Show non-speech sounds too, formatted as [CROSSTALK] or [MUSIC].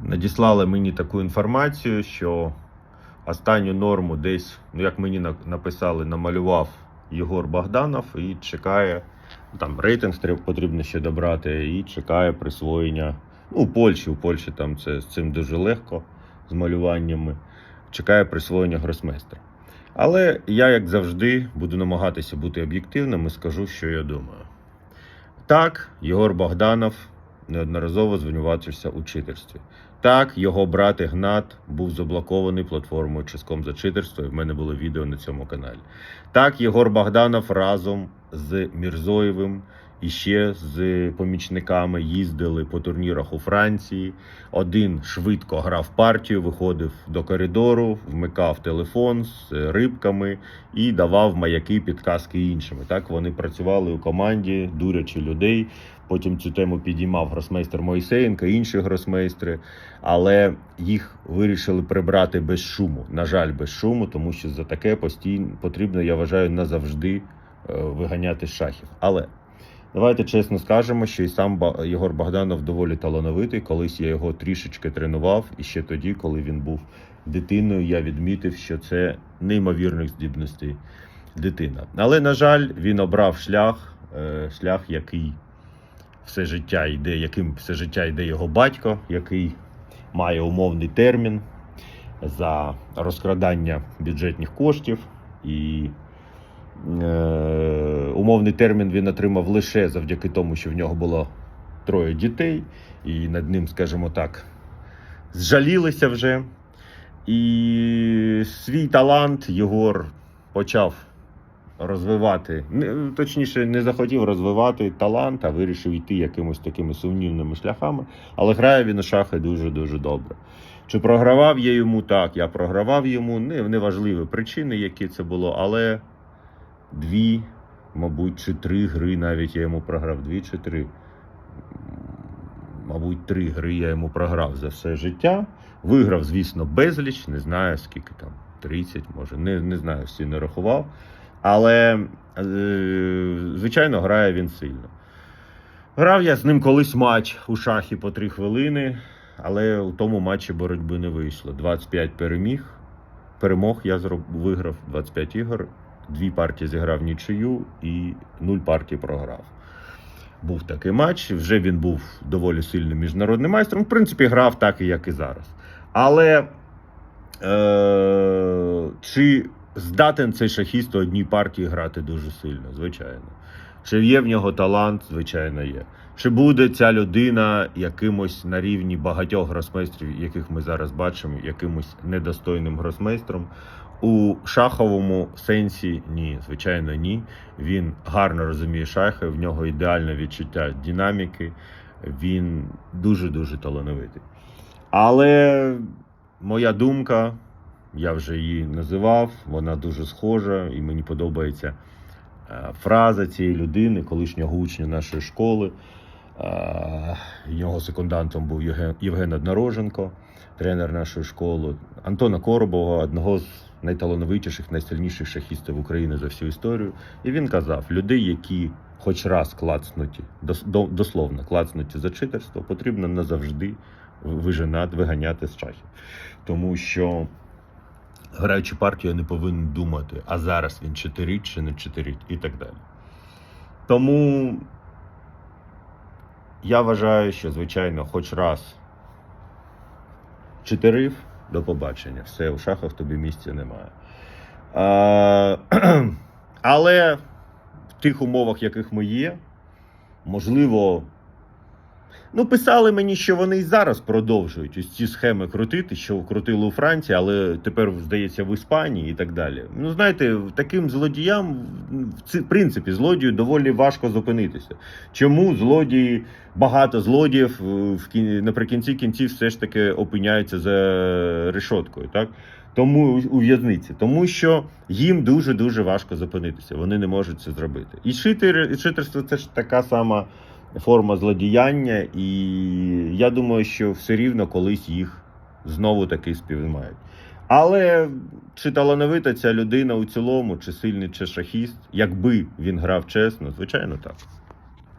надіслали мені таку інформацію, що останню норму десь, ну як мені написали, намалював Єгор Богданов і чекає. Там рейтинг потрібно ще добрати, і чекає присвоєння. Ну, у Польщі, у Польщі там це з цим дуже легко, з малюваннями. Чекає присвоєння гросмейстра. Але я, як завжди, буду намагатися бути об'єктивним і скажу, що я думаю. Так, Єгор Богданов неодноразово звинувачився у читерстві. Так, його брат Ігнат був заблокований платформою Ческом за читерство, і в мене було відео на цьому каналі. Так, Єгор Богданов разом з Мірзоєвим і ще з помічниками їздили по турнірах у Франції. Один швидко грав партію, виходив до коридору, вмикав телефон з рибками і давав маяки, підказки іншими. Так вони працювали у команді, дурячи людей. Потім цю тему підіймав гросмейстер Моїсеєнко, інші гросмейстри, але їх вирішили прибрати без шуму. На жаль, без шуму, тому що за таке постійно потрібно, я вважаю, назавжди е, виганяти шахів. Але давайте чесно скажемо, що і сам Єгор Богданов доволі талановитий. Колись я його трішечки тренував, і ще тоді, коли він був дитиною, я відмітив, що це неймовірних здібностей дитина. Але, на жаль, він обрав шлях, е, шлях, який все життя йде, яким все життя йде його батько, який має умовний термін за розкрадання бюджетних коштів. І умовний термін він отримав лише завдяки тому, що в нього було троє дітей, і над ним, скажімо так, зжалілися вже. І свій талант Єгор почав розвивати, точніше, не захотів розвивати талант, а вирішив йти якимось такими сумнівними шляхами. Але грає він у шахи дуже-дуже добре. Чи програвав я йому так? Я програвав йому. Не, неважливі причини, які це було, але дві, мабуть, чи три гри навіть я йому програв. Дві чи три. Мабуть, три гри я йому програв за все життя. Виграв, звісно, безліч, не знаю скільки там, 30, може, не, не знаю, всі не рахував. Але, е, звичайно, грає він сильно. Грав я з ним колись матч у шахі по 3 хвилини, але у тому матчі боротьби не вийшло. 25 переміг. Перемог я виграв 25 ігор, дві партії зіграв нічию і нуль партій програв. Був такий матч. Вже він був доволі сильним міжнародним майстром. В принципі, грав так, як і зараз. Але е- чи здатен цей шахіст у одній партії грати дуже сильно? Звичайно. Чи є в нього талант? Звичайно, є. Чи буде ця людина якимось на рівні багатьох гросмейстрів, яких ми зараз бачимо, якимось недостойним гросмейстром? У шаховому сенсі ні, звичайно, ні. Він гарно розуміє шахи, в нього ідеальне відчуття динаміки, він дуже-дуже талановитий. Але моя думка, я вже її називав, вона дуже схожа, і мені подобається е, фраза цієї людини, колишнього учня нашої школи. Його секундантом був Євген Однороженко, тренер нашої школи, Антона Коробова, одного з найталановитіших, найсильніших шахістів України за всю історію. І він казав: людей, які хоч раз клацнуті, дословно клацнуті за читерство, потрібно назавжди вижинати, виганяти з шахів. Тому що, граючи партію, я не повинен думати, а зараз він читерить чи не читерить, і так далі. Тому я вважаю, що, звичайно, хоч раз читерив, до побачення. Все, у шахах тобі місця немає. А, [CLEARS THROAT] але в тих умовах, яких ми є, можливо. Ну, писали мені, що вони і зараз продовжують ось ці схеми крутити, що крутили у Франції, але тепер, здається, в Іспанії і так далі. Ну, знаєте, таким злодіям, в принципі, злодію доволі важко зупинитися. Чому злодії, багато злодіїв е, наприкінці кінців все ж таки опиняються за решоткою, так? Тому у в'язниці, тому що їм дуже дуже важко зупинитися. Вони не можуть це зробити. І шитерство це ж така сама форма злодіяння, і я думаю, що все рівно колись їх знову таки спіймають. Але чи талановита ця людина у цілому, чи сильний, чи шахіст, якби він грав чесно, звичайно так.